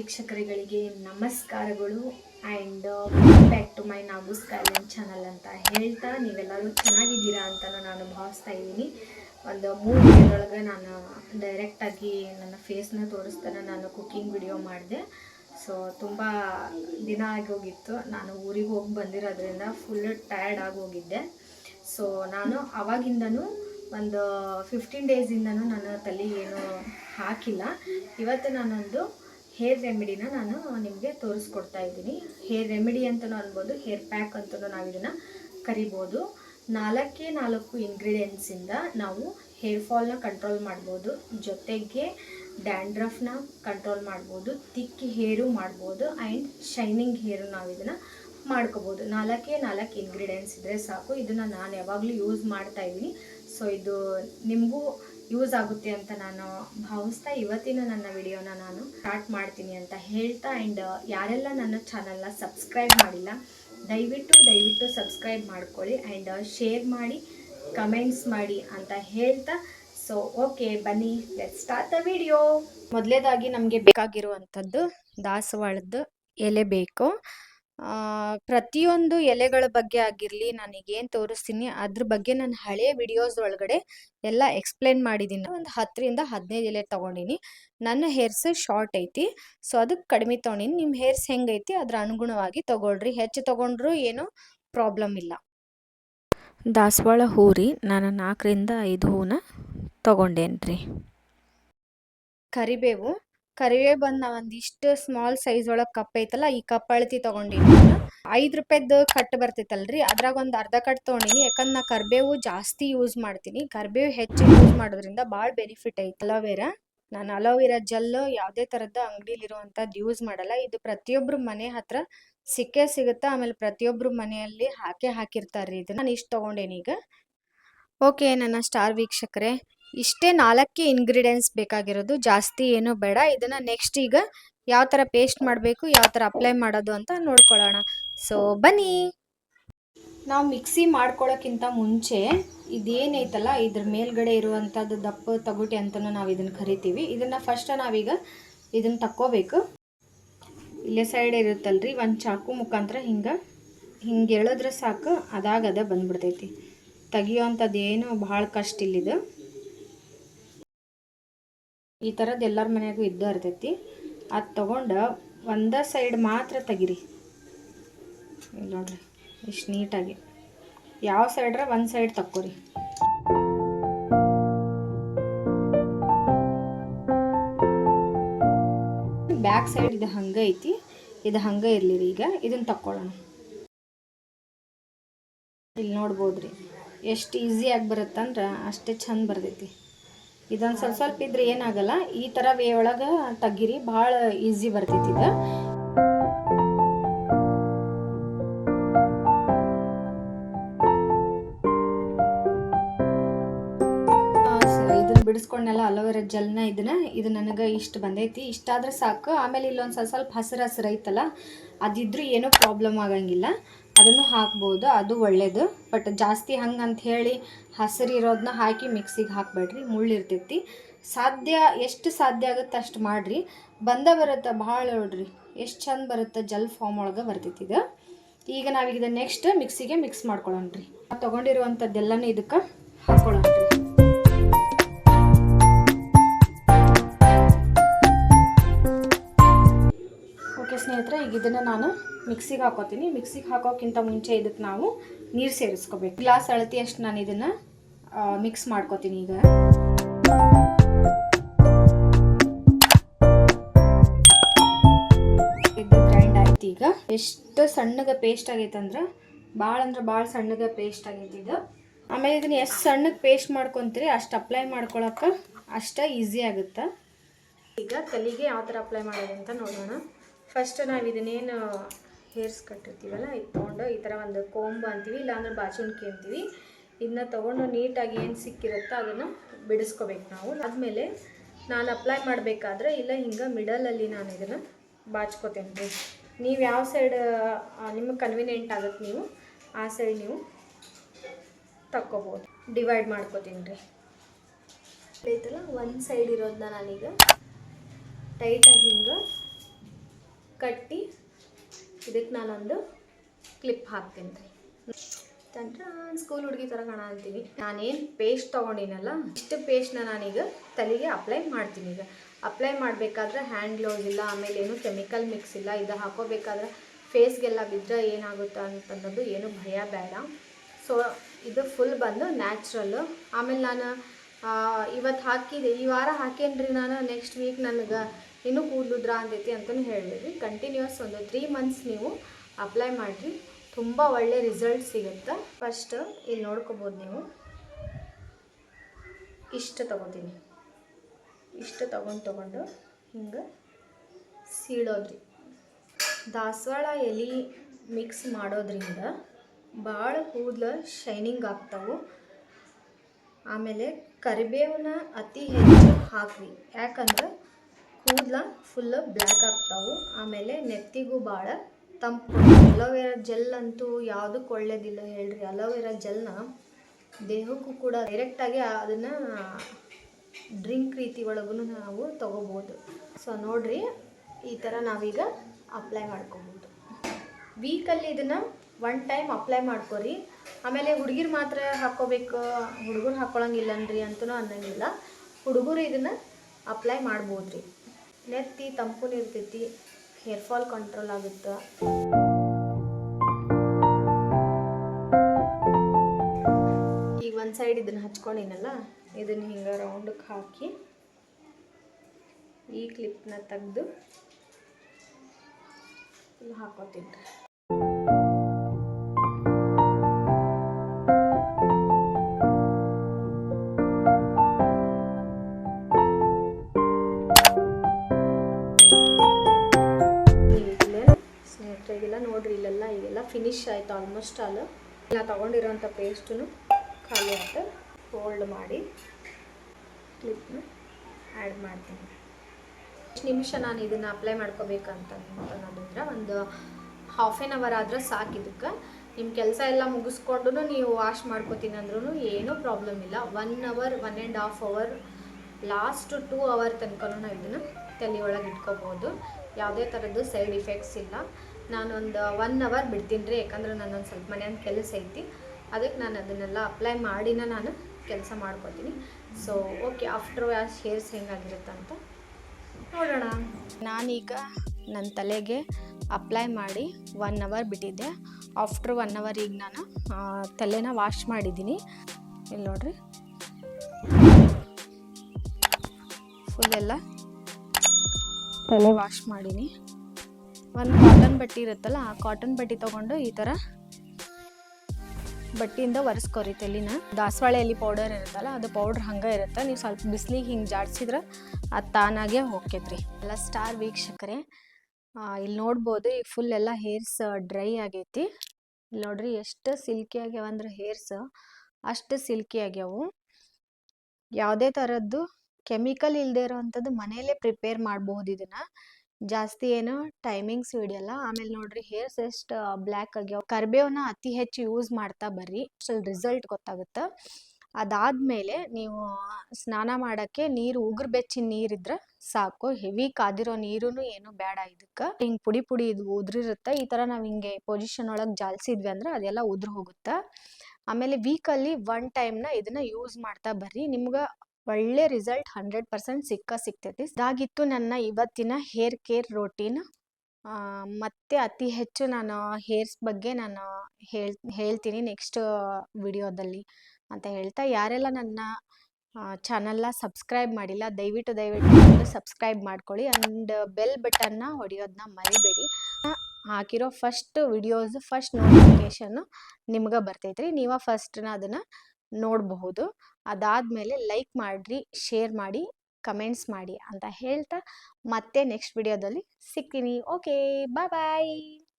ವೀಕ್ಷಕರುಗಳಿಗೆ ನಮಸ್ಕಾರಗಳು and back to my ನಾಗೂಸ್ ಕ್ಯಾಲೆಂಟ್ ಚಾನಲ್ ಅಂತ ಹೇಳ್ತಾ ನೀವೆಲ್ಲರೂ ಚೆನ್ನಾಗಿದ್ದೀರಾ ಅಂತ ನಾನು ಭಾವಿಸ್ತಾ ಇದ್ದೀನಿ. ಒಂದು ಮೂರು ದಿನದೊಳಗೆ ನಾನು ಡೈರೆಕ್ಟಾಗಿ ನನ್ನ ಫೇಸ್ನ ತೋರಿಸ್ತಾನೆ, ನಾನು ಕುಕ್ಕಿಂಗ್ ವಿಡಿಯೋ ಮಾಡಿದೆ. ಸೊ ತುಂಬ ದಿನ ಆಗೋಗಿತ್ತು. ನಾನು ಊರಿಗೆ ಹೋಗಿ ಬಂದಿರೋದ್ರಿಂದ ಫುಲ್ ಟಯರ್ಡ್ ಆಗಿ ಹೋಗಿದ್ದೆ. ಸೊ ನಾನು ಅವಾಗಿಂದನೂ ಒಂದು ಫಿಫ್ಟೀನ್ ಡೇಸಿಂದನೂ ನಾನು ತಲೆ ಏನು ಹಾಕಿಲ್ಲ. ಇವತ್ತು ನಾನೊಂದು ಹೇರ್ ರೆಮಿಡಿನ ನಾನು ನಿಮಗೆ ತೋರಿಸ್ಕೊಡ್ತಾ ಇದ್ದೀನಿ. ಹೇರ್ ರೆಮಿಡಿ ಅಂತಲೂ ಅನ್ಬೋದು, ಹೇರ್ ಪ್ಯಾಕ್ ಅಂತಲೂ ನಾವು ಇದನ್ನು ಕರಿಬೋದು. ನಾಲ್ಕೇ ನಾಲ್ಕು ಇಂಗ್ರೀಡಿಯೆಂಟ್ಸಿಂದ ನಾವು ಹೇರ್ ಫಾಲ್ನ ಕಂಟ್ರೋಲ್ ಮಾಡ್ಬೋದು. ಜೊತೆಗೆ ಡ್ಯಾಂಡ್ರಫ್ನ ಕಂಟ್ರೋಲ್ ಮಾಡ್ಬೋದು. ತಿಕ್ಕಿ ಹೇರು ಮಾಡ್ಬೋದು ಆ್ಯಂಡ್ ಶೈನಿಂಗ್ ಹೇರು ನಾವು ಇದನ್ನು ಮಾಡ್ಕೋಬೋದು. ನಾಲ್ಕೇ ನಾಲ್ಕು ಇಂಗ್ರೀಡಿಯೆಂಟ್ಸ್ ಇದ್ದರೆ ಸಾಕು. ಇದನ್ನು ನಾನು ಯಾವಾಗಲೂ ಯೂಸ್ ಮಾಡ್ತಾ ಇದ್ದೀನಿ. ಸೊ ಇದು ನಿಮಗೂ ಯೂಸ್ ಆಗುತ್ತೆ ಅಂತ ನಾನು ಭಾವಿಸ್ತಾ ಇವತ್ತಿನ ನನ್ನ ವಿಡಿಯೋನ ನಾನು ಸ್ಟಾರ್ಟ್ ಮಾಡ್ತೀನಿ ಅಂತ ಹೇಳ್ತಾ ಆ್ಯಂಡ್ ಯಾರೆಲ್ಲ ನನ್ನ ಚಾನಲ್ನ ಸಬ್ಸ್ಕ್ರೈಬ್ ಮಾಡಿಲ್ಲ, ದಯವಿಟ್ಟು ದಯವಿಟ್ಟು ಸಬ್ಸ್ಕ್ರೈಬ್ ಮಾಡ್ಕೊಳ್ಳಿ ಆ್ಯಂಡ್ ಶೇರ್ ಮಾಡಿ ಕಮೆಂಟ್ಸ್ ಮಾಡಿ ಅಂತ ಹೇಳ್ತಾ ಸೊ ಓಕೆ ಬನ್ನಿ ಲೆಟ್ ಸ್ಟಾರ್ಟ್ ದ ವಿಡಿಯೋ ಮೊದಲೇದಾಗಿ ನಮಗೆ ಬೇಕಾಗಿರುವಂಥದ್ದು ದಾಸವಾಳದ ಎಲೆ ಬೇಕು. ಪ್ರತಿಯೊಂದು ಎಲೆಗಳ ಬಗ್ಗೆ ಆಗಿರಲಿ ನನಗೇನು ತೋರಿಸ್ತೀನಿ, ಅದ್ರ ಬಗ್ಗೆ ನಾನು ಹಳೆ ವಿಡಿಯೋಸ್ ಒಳಗಡೆ ಎಲ್ಲ ಎಕ್ಸ್ಪ್ಲೇನ್ ಮಾಡಿದ್ದೀನಿ ಒಂದು ಹತ್ತರಿಂದ ಹದಿನೈದು ಎಲೆ ತೊಗೊಂಡಿನಿ. ನನ್ನ ಹೇರ್ಸ್ ಶಾರ್ಟ್ ಐತಿ. ಸೊ ಅದಕ್ಕೆ ಕಡಿಮೆ ತೊಗೊಂಡಿನಿ. ನಿಮ್ಮ ಹೇರ್ಸ್ ಹೆಂಗೈತಿ ಅದ್ರ ಅನುಗುಣವಾಗಿ ತೊಗೊಳ್ರಿ. ಹೆಚ್ಚು ತೊಗೊಂಡ್ರೂ ಏನೂ ಪ್ರಾಬ್ಲಮ್ ಇಲ್ಲ. ದಾಸವಾಳ ಹೂ ರೀ ನಾನು ನಾಲ್ಕರಿಂದ ಐದು ಹೂನ ತೊಗೊಂಡೇನ್ರಿ. ಕರಿಬೇವು ಕರಿಬೇವು ಬಂದು ನಾವು ಒಂದಿಷ್ಟು ಸ್ಮಾಲ್ ಸೈಜ್ ಒಳಗೆ ಕಪ್ ಐತಲ್ಲ, ಈ ಕಪ್ ಅಳತಿ ತೊಗೊಂಡಿನಿ ಐದು ರೂಪಾಯ್ದು ಕಟ್ ಬರ್ತೈತಲ್ರಿ ಅದ್ರಾಗ ಒಂದು ಅರ್ಧ ಕಟ್ ತೊಗೊಂಡಿನಿ. ಯಾಕಂದ್ರೆ ನಾ ಕರಿಬೇವು ಜಾಸ್ತಿ ಯೂಸ್ ಮಾಡ್ತೀನಿ. ಕರಿಬೇವು ಹೆಚ್ಚು ಯೂಸ್ ಮಾಡೋದ್ರಿಂದ ಭಾಳ ಬೆನಿಫಿಟ್ ಐತಿ ಅಲೋವೆರಾ ನಾನು ಅಲೋವೆರಾ ಜೆಲ್ ಯಾವುದೇ ಥರದ ಅಂಗಡಿಲಿರುವಂಥದ್ದು ಯೂಸ್ ಮಾಡಲ್ಲ. ಇದು ಪ್ರತಿಯೊಬ್ಬರ ಮನೆ ಹತ್ರ ಸಿಕ್ಕೇ ಸಿಗುತ್ತೆ. ಆಮೇಲೆ ಪ್ರತಿಯೊಬ್ಬರು ಮನೆಯಲ್ಲಿ ಹಾಕೇ ಹಾಕಿರ್ತಾರೆ ಇದನ್ನ. ನಾನು ಇಷ್ಟು ತೊಗೊಂಡೇನಿ ಈಗ. ಓಕೆ ನನ್ನ ಸ್ಟಾರ್ ವೀಕ್ಷಕರೇ. ಇಷ್ಟೇ ನಾಲ್ಕೇ ಇಂಗ್ರೀಡಿಯೆಂಟ್ಸ್ ಬೇಕಾಗಿರೋದು. ಜಾಸ್ತಿ ಏನೂ ಬೇಡ. ಇದನ್ನು ನೆಕ್ಸ್ಟ್ ಈಗ ಯಾವ ಥರ ಪೇಸ್ಟ್ ಮಾಡಬೇಕು, ಯಾವ ಥರ ಅಪ್ಲೈ ಮಾಡೋದು ಅಂತ ನೋಡ್ಕೊಳ್ಳೋಣ. ಸೊ ಬನ್ನಿ. ನಾವು ಮಿಕ್ಸಿ ಮಾಡ್ಕೊಳ್ಳೋಕ್ಕಿಂತ ಮುಂಚೆ ಇದೇನೈತಲ್ಲ, ಇದ್ರ ಮೇಲ್ಗಡೆ ಇರುವಂಥದ್ದು ದಪ್ಪ ತಗುಟಿ ಅಂತಲೂ ನಾವು ಇದನ್ನು ಕರಿತೀವಿ. ಇದನ್ನು ಫಸ್ಟ್ ನಾವೀಗ ಇದನ್ನು ತಕ್ಕೋಬೇಕು. ಇಲ್ಲೇ ಸೈಡ್ ಇರುತ್ತಲ್ರಿ, ಒಂದು ಚಾಕು ಮುಖಾಂತರ ಹಿಂಗೆ ಹಿಂಗೆ ಎಳೆದ್ರೆ ಸಾಕು, ಅದಾಗದ ಬಂದ್ಬಿಡ್ತೈತಿ. ತೆಗಿಯೋವಂಥದ್ದು ಏನು ಭಾಳ ಕಷ್ಟ ಇಲ್ಲಿದು. ಈ ಥರದ್ದು ಎಲ್ಲರ ಮನೆಯಾಗೂ ಇದ್ದೇ ಇರ್ತೈತಿ. ಅದು ತೊಗೊಂಡು ಒಂದೇ ಸೈಡ್ ಮಾತ್ರ ತೆಗಿರಿ. ಇಲ್ಲಿ ನೋಡ್ರಿ, ಇಷ್ಟು ನೀಟಾಗಿ ಯಾವ ಸೈಡ್ರ ಒಂದು ಸೈಡ್ ತಕ್ಕೋರಿ. ಬ್ಯಾಕ್ ಸೈಡ್ ಇದು ಹಂಗೆ ಐತಿ, ಇದು ಹಂಗೆ ಇರಲಿ ಈಗ ಇದನ್ನು ತಕ್ಕೊಳ್ಳೋಣ ಇಲ್ಲಿ ನೋಡ್ಬೋದ್ರಿ, ಎಷ್ಟು ಈಸಿಯಾಗಿ ಬರುತ್ತಂದ್ರೆ ಅಷ್ಟೇ ಚಂದ ಬರ್ತೈತಿ. ಇದೊಂದು ಸ್ವಲ್ಪ ಸ್ವಲ್ಪ ಇದ್ರೆ ಏನಾಗಲ್ಲ, ಈ ಥರ ವೇ ಒಳಗೆ ತೆಗಿರಿ ಭಾಳ ಈಸಿ ಬರ್ತೈತಿ ಇದು. ಇದನ್ನ ಬಿಡಿಸ್ಕೊಂಡೆಲ್ಲ ಅಲೋವೆರಾ ಜೆಲ್ನ ಇದನ್ನ, ಇದು ನನಗೆ ಇಷ್ಟು ಬಂದೈತಿ. ಇಷ್ಟಾದ್ರೆ ಸಾಕು. ಆಮೇಲೆ ಇಲ್ಲೊಂದು ಸ್ವಲ್ಪ ಸ್ವಲ್ಪ ಹಸಿರು ಹಸಿರು ಐತಲ್ಲ, ಅದಿದ್ರೂ ಏನೂ ಪ್ರಾಬ್ಲಮ್ ಆಗಂಗಿಲ್ಲ. ಅದನ್ನು ಹಾಕ್ಬೋದು, ಅದು ಒಳ್ಳೆಯದು ಬಟ್ ಜಾಸ್ತಿ ಹಂಗೆ ಅಂತ ಹೇಳಿ ಹಸಿರು ಇರೋದನ್ನ ಹಾಕಿ ಮಿಕ್ಸಿಗೆ ಹಾಕಬೇಡ್ರಿ ಮುಳ್ಳಿರ್ತೈತಿ ಸಾಧ್ಯ, ಎಷ್ಟು ಸಾಧ್ಯ ಆಗುತ್ತೆ ಅಷ್ಟು ಮಾಡಿರಿ. ಬಂದ ಬರುತ್ತೆ ಭಾಳ ನೋಡ್ರಿ, ಎಷ್ಟು ಚಂದ ಬರುತ್ತೆ ಜಲ್ ಫಾರ್ಮ್ ಒಳಗೆ ಬರ್ತೈತಿ ಇದು. ಈಗ ನಾವೀಗ ನೆಕ್ಸ್ಟ್ ಮಿಕ್ಸಿಗೆ ಮಿಕ್ಸ್ ಮಾಡ್ಕೊಳ್ಳೋಣ ರೀ. ತೊಗೊಂಡಿರುವಂಥದ್ದೆಲ್ಲನೂ ಇದಕ್ಕೆ ಹಾಕ್ಕೊಳ್ಳೋಣ ಓಕೆ ಸ್ನೇಹಿತರೆ, ಈಗ ಇದನ್ನು ನಾನು ಮಿಕ್ಸಿಗೆ ಹಾಕೋತೀನಿ. ಮಿಕ್ಸಿಗೆ ಹಾಕೋಕ್ಕಿಂತ ಮುಂಚೆ ಇದಕ್ಕೆ ನಾವು ನೀರು ಸೇರಿಸ್ಕೋಬೇಕು. ಗ್ಲಾಸ್ ಅಳತಿ ಅಷ್ಟು ನಾನು ಇದನ್ನು ಮಿಕ್ಸ್ ಮಾಡ್ಕೋತೀನಿ ಈಗ. ಇದು ಗ್ರೈಂಡ್ ಆಯ್ತು ಈಗ. ಎಷ್ಟು ಸಣ್ಣಗೆ ಪೇಸ್ಟ್ ಆಗೈತೆ ಅಂದ್ರೆ ಭಾಳ ಅಂದ್ರೆ ಭಾಳ ಸಣ್ಣಗೆ ಪೇಸ್ಟ್ ಆಗೈತೆ ಇದು. ಆಮೇಲೆ ಇದನ್ನ ಎಷ್ಟು ಸಣ್ಣಗೆ ಪೇಸ್ಟ್ ಮಾಡ್ಕೊತೀರಿ, ಅಷ್ಟು ಅಪ್ಲೈ ಮಾಡ್ಕೊಳಕ್ಕೆ ಅಷ್ಟೇ ಈಸಿ ಆಗುತ್ತೆ. ಈಗ ತಲೆಗೆ ಯಾವ ಥರ ಅಪ್ಲೈ ಮಾಡೋದಂತ ನೋಡೋಣ. ಫಸ್ಟ್ ನಾವು ಇದನ್ನೇನು ಹೇರ್ಸ್ ಕಟ್ಟಿರ್ತೀವಲ್ಲ, ಇದು ತೊಗೊಂಡು ಈ ಥರ ಒಂದು ಕೋಂಬು ಅಂತೀವಿ, ಇಲ್ಲಾಂದ್ರೆ ಬಾಚುಣಿಕೆ ಅಂತೀವಿ. ಇದನ್ನ ತೊಗೊಂಡು ನೀಟಾಗಿ ಏನು ಸಿಕ್ಕಿರುತ್ತೋ ಅದನ್ನು ಬಿಡಿಸ್ಕೋಬೇಕು ನಾವು. ಆದಮೇಲೆ ನಾನು ಅಪ್ಲೈ ಮಾಡಬೇಕಾದ್ರೆ ಇಲ್ಲ, ಹಿಂಗೆ ಮಿಡಲಲ್ಲಿ ನಾನು ಇದನ್ನು ಬಾಚ್ಕೋತೇನೆ ರೀ. ನೀವು ಯಾವ ಸೈಡ್ ನಿಮಗೆ ಕನ್ವಿನಿಯೆಂಟ್ ಆಗುತ್ತೆ ನೀವು, ಆ ಸೈಡ್ ನೀವು ತಕ್ಕೋಬೋದು. ಡಿವೈಡ್ ಮಾಡ್ಕೋತೀನಿ ರೀ. ಐತಲ್ಲ ಒಂದು ಸೈಡ್ ಇರೋದನ್ನ ನಾನೀಗ ಟೈಟಾಗಿ ಹಿಂಗೆ ಕಟ್ಟಿ ಇದಕ್ಕೆ ನಾನೊಂದು ಕ್ಲಿಪ್ ಹಾಕ್ತೀನಿ ರೀ. ತಂತ್ರ ಸ್ಕೂಲ್ ಹುಡುಗಿ ಥರ ಕಾಣತ್ತೀನಿ ನಾನೇನು ಪೇಸ್ಟ್ ತೊಗೊಂಡಿನಲ್ಲ, ಇಷ್ಟು ಪೇಸ್ಟ್ನ ನಾನೀಗ ತಲೆಗೆ ಅಪ್ಲೈ ಮಾಡ್ತೀನಿ ಈಗ. ಅಪ್ಲೈ ಮಾಡಬೇಕಾದ್ರೆ ಹ್ಯಾಂಡ್ ಗ್ಲೋಸ್ ಇಲ್ಲ, ಆಮೇಲೆ ಏನು ಕೆಮಿಕಲ್ ಮಿಕ್ಸ್ ಇಲ್ಲ, ಇದು ಹಾಕೋಬೇಕಾದ್ರೆ ಫೇಸ್ಗೆಲ್ಲ ಬಿದ್ದರೆ ಏನಾಗುತ್ತೆ ಅಂತನ್ನೋದು ಏನು ಭಯ ಬೇಡ. ಸೊ ಇದು ಫುಲ್ ಬಂದು ನ್ಯಾಚುರಲ್ಲು ಆಮೇಲೆ ನಾನು ಇವತ್ತು ಹಾಕಿದೆ, ಈ ವಾರ ಹಾಕೇನ್ರಿ ನಾನು ನೆಕ್ಸ್ಟ್ ವೀಕ್ ನನಗೆ ಇನ್ನೂ ಕೂದಲುದ್ರ ಅಂತೈತಿ ಅಂತಲೂ ಹೇಳ್ಬೇಡ್ರಿ. ಕಂಟಿನ್ಯೂಸ್ ಒಂದು ತ್ರೀ ಮಂತ್ಸ್ ನೀವು ಅಪ್ಲೈ ಮಾಡಿರಿ. ತುಂಬ ಒಳ್ಳೆ ರಿಸಲ್ಟ್ ಸಿಗುತ್ತೆ? ಫಸ್ಟ್ ಇಲ್ಲಿ ನೋಡ್ಕೋಬೋದು ನೀವು. ಇಷ್ಟು ತಗೋತೀನಿ. ಇಷ್ಟು ತೊಗೊಂಡು ತಗೊಂಡು ಹಿಂಗೆ ಸೀಳೋದ್ರಿ. ದಾಸವಾಳ ಎಲೆ ಮಿಕ್ಸ್ ಮಾಡೋದ್ರಿಂದ ಭಾಳ ಕೂದಲು ಶೈನಿಂಗ್ ಆಗ್ತಾವೆ. ಆಮೇಲೆ ಕರಿಬೇವನ್ನ ಅತಿ ಹೆಚ್ಚು ಹಾಕ್ರಿ. ಯಾಕಂದ್ರೆ ಕೂದಲ ಫುಲ್ ಬ್ಲ್ಯಾಕ್ ಆಗ್ತಾವೆ. ಆಮೇಲೆ ನೆತ್ತಿಗೂ ಭಾಳ ತಂಪು ಅಲೋವೆರಾ ಜೆಲ್ ಅಂತೂ ಯಾವುದಕ್ಕೆ ಒಳ್ಳೇದಿಲ್ಲ ಹೇಳ್ರಿ. ಅಲೋವೆರಾ ಜೆಲ್ನ ದೇಹಕ್ಕೂ ಕೂಡ ಡೈರೆಕ್ಟಾಗಿ ಅದನ್ನು ಡ್ರಿಂಕ್ ರೀತಿ ಒಳಗೂ ನಾವು ತೊಗೋಬೋದು. ಸೊ ನೋಡಿರಿ, ಈ ಥರ ನಾವೀಗ ಅಪ್ಲೈ ಮಾಡ್ಕೋಬೋದು. ವೀಕಲ್ಲಿ ಇದನ್ನು ಒನ್ ಟೈಮ್ ಅಪ್ಲೈ ಮಾಡ್ಕೊರಿ. ಆಮೇಲೆ ಹುಡುಗಿರು ಮಾತ್ರ ಹಾಕ್ಕೋಬೇಕು ಹುಡುಗರು ಹಾಕ್ಕೊಳಂಗಿಲ್ಲನ್ರಿ ಅಂತೂ ಅನ್ನಂಗಿಲ್ಲ. ಹುಡುಗರು ಇದನ್ನು ಅಪ್ಲೈ ಮಾಡ್ಬೋದು ರೀ ನೆತ್ತಿ ತಂಪು ಇರ್ತೈತಿ ಹೇರ್ ಫಾಲ್ ಕಂಟ್ರೋಲ್ ಆಗುತ್ತೆ. ಈಗ ಒಂದು ಸೈಡ್ ಇದನ್ನು ಹಚ್ಕೊಂಡಿನಲ್ಲ, ಇದನ್ನು ಹಿಂಗೆ ರೌಂಡಕ್ಕೆ ಹಾಕಿ ಈ ಕ್ಲಿಪ್ನ ತೆಗೆದು ಇಲ್ಲಿ ಹಾಕೋತೀನಿ. ಆಲ್ಮೋಸ್ಟ್ ಆಲ್ ನಾ ತೊಗೊಂಡಿರೋಂಥ ಪೇಸ್ಟನ್ನು ಖಾಲಿ ಅಂತ ಫೋಲ್ಡ್ ಮಾಡಿ ಕ್ಲಿಪ್ನ ಆ್ಯಡ್ ಮಾಡ್ತೀನಿ. ಎಷ್ಟು ನಿಮಿಷ ನಾನು ಇದನ್ನು ಅಪ್ಲೈ ಮಾಡ್ಕೋಬೇಕಂತ ಅನ್ನೋದಂದ್ರೆ ಒಂದು ಹಾಫ್ ಆನ್ ಅವರ್ ಆದರೆ ಸಾಕು ಇದಕ್ಕೆ. ನಿಮ್ಮ ಕೆಲಸ ಎಲ್ಲ ಮುಗಿಸ್ಕೊಂಡು ನೀವು ವಾಶ್ ಮಾಡ್ಕೋತೀನಿ ಅಂದ್ರೂ ಏನೂ ಪ್ರಾಬ್ಲಮ್ ಇಲ್ಲ. One hour one and half hour last two hour ತನಕ ನಾವು ಇದನ್ನು ತಲೆ ಒಳಗೆ ಇಟ್ಕೋಬೋದು. ಯಾವುದೇ ಥರದ್ದು ಸೈಡ್ ಇಫೆಕ್ಟ್ಸ್ ಇಲ್ಲ. ನಾನೊಂದು ಒನ್ ಅವರ್ ಬಿಡ್ತೀನಿ ರೀ, ಯಾಕಂದ್ರೆ ನಾನೊಂದು ಸ್ವಲ್ಪ ಮನೆಯೊಂದು ಕೆಲಸ ಐತಿ. ಅದಕ್ಕೆ ನಾನು ಅದನ್ನೆಲ್ಲ ಅಪ್ಲೈ ಮಾಡಿನ ನಾನು ಕೆಲಸ ಮಾಡ್ಕೋತೀನಿ. So okay after wash hairs ಹೆಂಗಾಗಿರುತ್ತೆ ಅಂತ ನೋಡೋಣ. ನಾನೀಗ ನನ್ನ ತಲೆಗೆ ಅಪ್ಲೈ ಮಾಡಿ ಒನ್ ಅವರ್ ಬಿಟ್ಟಿದ್ದೆ. ಆಫ್ಟರ್ ಒನ್ ಅವರ್ ಈಗ ನಾನು ತಲೆನ ವಾಶ್ ಮಾಡಿದ್ದೀನಿ. ಇಲ್ಲಿ ನೋಡ್ರಿ. ಫುಲ್ ಎಲ್ಲ ತಲೆ ವಾಶ್ ಮಾಡೀನಿ. ಒಂದು ಕಾಟನ್ ಬಟ್ಟೆ ಇರುತ್ತಲ್ಲ, ಆ ಕಾಟನ್ ಬಟ್ಟೆ ತಗೊಂಡು ಈ ಥರ ಬಟ್ಟೆಯಿಂದ ಒರೆಸ್ಕೋರಿ ತೆಲಿನ. ದಾಸವಾಳೆ ಎಲೆ ಪೌಡರ್ ಇರುತ್ತಲ್ಲ, ಅದು ಪೌಡ್ರ್ ಹಂಗೆ ಇರುತ್ತೆ. ನೀವು ಸ್ವಲ್ಪ ಬಿಸಿಲಿಗೆ ಹಿಂಗೆ ಜಾಡ್ಸಿದ್ರೆ ಅದು ತಾನಾಗೆ ಹೋಗ್ತೈತ್ರಿ. ಎಲ್ಲ ಸ್ಟಾರ್ ವೀಕ್ಷಕರೆ ಇಲ್ಲಿ ನೋಡ್ಬೋದು ಈಗ ಫುಲ್ ಎಲ್ಲ ಹೇರ್ಸ್ ಡ್ರೈ ಆಗೈತಿ. ಇಲ್ಲಿ ನೋಡ್ರಿ ಎಷ್ಟು ಸಿಲ್ಕಿ ಆಗ್ಯಾವ ಅಂದ್ರೆ ಹೇರ್ಸ್ ಅಷ್ಟು ಸಿಲ್ಕಿ ಆಗ್ಯಾವು. ಯಾವುದೇ ಥರದ್ದು ಕೆಮಿಕಲ್ ಇಲ್ಲದೆ ಇರೋವಂಥದ್ದು ಮನೆಯಲ್ಲೇ ಪ್ರಿಪೇರ್ ಮಾಡಬಹುದು ಇದನ್ನ. ಜಾಸ್ತಿ ಏನು ಟೈಮಿಂಗ್ಸ್ ಹಿಡಿಯಲ್ಲ. ಆಮೇಲೆ ನೋಡ್ರಿ ಹೇರ್ಸ್ ಎಷ್ಟು ಬ್ಲ್ಯಾಕ್ ಆಗ್ಯಾವ. ಕರ್ಬೇವನ್ನ ಅತಿ ಹೆಚ್ಚು ಯೂಸ್ ಮಾಡ್ತಾ ಬರ್ರಿ. ಸ್ವಲ್ಪ ರಿಸಲ್ಟ್ ಗೊತ್ತಾಗುತ್ತೆ. ಅದಾದ್ಮೇಲೆ ನೀವು ಸ್ನಾನ ಮಾಡಕ್ಕೆ ನೀರು ಉಗುರು ಬೆಚ್ಚಿನ ನೀರಿದ್ರೆ ಸಾಕು. ಹೆವಿ ಕಾದಿರೋ ನೀರು ಏನು ಬೇಡ ಇದಕ್ಕೆ ಹಿಂಗ್ ಪುಡಿ ಪುಡಿ ಇದು ಉದ್ರಿರುತ್ತೆ. ಈ ತರ ನಾವ್ ಹಿಂಗೆ ಪೊಸಿಷನ್ ಒಳಗೆ ಜಾಲ್ಸಿದ್ವಿ ಅಂದ್ರೆ ಅದೆಲ್ಲ ಉದ್ರ ಹೋಗುತ್ತೆ. ಆಮೇಲೆ ವೀಕಲ್ಲಿ ಒನ್ ಟೈಮ್ನ ಇದನ್ನ ಯೂಸ್ ಮಾಡ್ತಾ ಬರ್ರಿ. ನಿಮ್ಗೆ ಒಳ್ಳೆ ರಿಸಲ್ಟ್ ಹಂಡ್ರೆಡ್ ಪರ್ಸೆಂಟ್ ಸಿಕ್ಕ ಸಿಗ್ತೈತಿ. ಇದಾಗಿತ್ತು ನನ್ನ ಇವತ್ತಿನ ಹೇರ್ ಕೇರ್ ರೋಟೀನ್. ಮತ್ತೆ ಅತಿ ಹೆಚ್ಚು ನಾನು ಹೇರ್ಸ್ ಬಗ್ಗೆ ನಾನು ಹೇಳ್, ಹೇಳ್ತೀನಿ ನೆಕ್ಸ್ಟ್ ವಿಡಿಯೋದಲ್ಲಿ ಅಂತ ಹೇಳ್ತಾ. ಯಾರೆಲ್ಲ ನನ್ನ ಚಾನಲ್ನ ಸಬ್ಸ್ಕ್ರೈಬ್ ಮಾಡಿಲ್ಲ, ದಯವಿಟ್ಟು ದಯವಿಟ್ಟು ಸಬ್ಸ್ಕ್ರೈಬ್ ಮಾಡ್ಕೊಳ್ಳಿ. ಆ್ಯಂಡ್ ಬೆಲ್ ಬಟನ್ನ ಹೊಡೆಯೋದನ್ನ ಮರಿಬೇಡಿ. ಹಾಕಿರೋ ಫಸ್ಟ್ ವಿಡಿಯೋಸ್, ಫಸ್ಟ್ ನೋಟಿಫಿಕೇಶನ್ನು ನಿಮ್ಗೆ ಬರ್ತೈತ್ರಿ. ನೀವು ಫಸ್ಟ್ನ ಅದನ್ನು ನೋಡಬಹುದು. ಅದಾದಮೇಲೆ ಲೈಕ್ ಮಾಡಿರಿ ಶೇರ್ ಮಾಡಿ ಕಮೆಂಟ್ಸ್ ಮಾಡಿ ಅಂತ ಹೇಳ್ತಾ ಮತ್ತೆ ನೆಕ್ಸ್ಟ್ ವಿಡಿಯೋದಲ್ಲಿ ಸಿಗ್ತೀನಿ. ಓಕೆ ಬಾಯ್ ಬಾಯ್